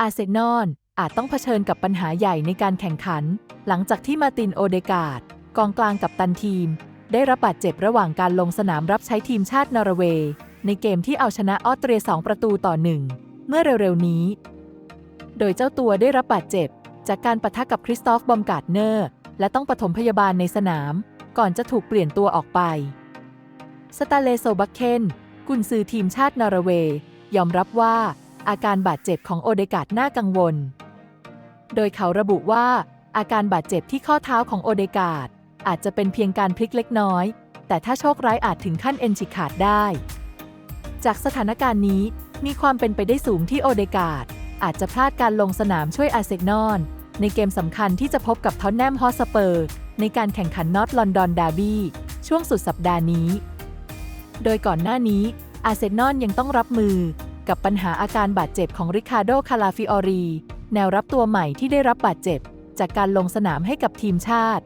อาร์เซนอลอาจต้องเผชิญกับปัญหาใหญ่ในการแข่งขัน หลังจากที่มาตินโอเดกาดกองกลางกับตันทีม ได้รับบาดเจ็บระหว่างการลงสนามรับใช้ทีมชาตินอร์เวย์ ในเกมที่เอาชนะออสเตรีย 2 ประตูต่อหนึ่งเมื่อเร็วๆนี้ โดยเจ้าตัวได้รับบาดเจ็บ จากการปะทะกับคริสตอฟบอมการ์ดเนอร์ และต้องปฐมพยาบาลในสนาม ก่อนจะถูกเปลี่ยนตัวออกไปสตาเลโซบักเคนกุนซือทีมชาตินอร์เวย์ ยอมรับว่า อาการบาดเจ็บของโอเดกาดน่ากังวล โดยเขาระบุว่า อาการบาดเจ็บที่ข้อเท้าของโอเดกาดอาจจะเป็นเพียงการพลิกเล็กน้อย แต่ถ้าโชคร้ายอาจถึงขั้นเอ็นฉีกขาดได้ จากสถานการณ์นี้มีความเป็นไปได้สูงที่โอเดกาดอาจจะพลาดการลงสนามช่วยอาร์เซนอลในเกมสำคัญที่จะพบกับท็อตแนมฮอสเปอร์ ในการแข่งขันนอตลอนดอนดาร์บี้ช่วงสุดสัปดาห์นี้ โดยก่อนหน้านี้อาร์เซนอลยังต้องรับมือ กับปัญหาอาการบาดเจ็บของริคาโด คาลาฟิออรี แนวรับตัวใหม่ที่ได้รับบาดเจ็บ จากการลงสนามให้กับทีมชาติ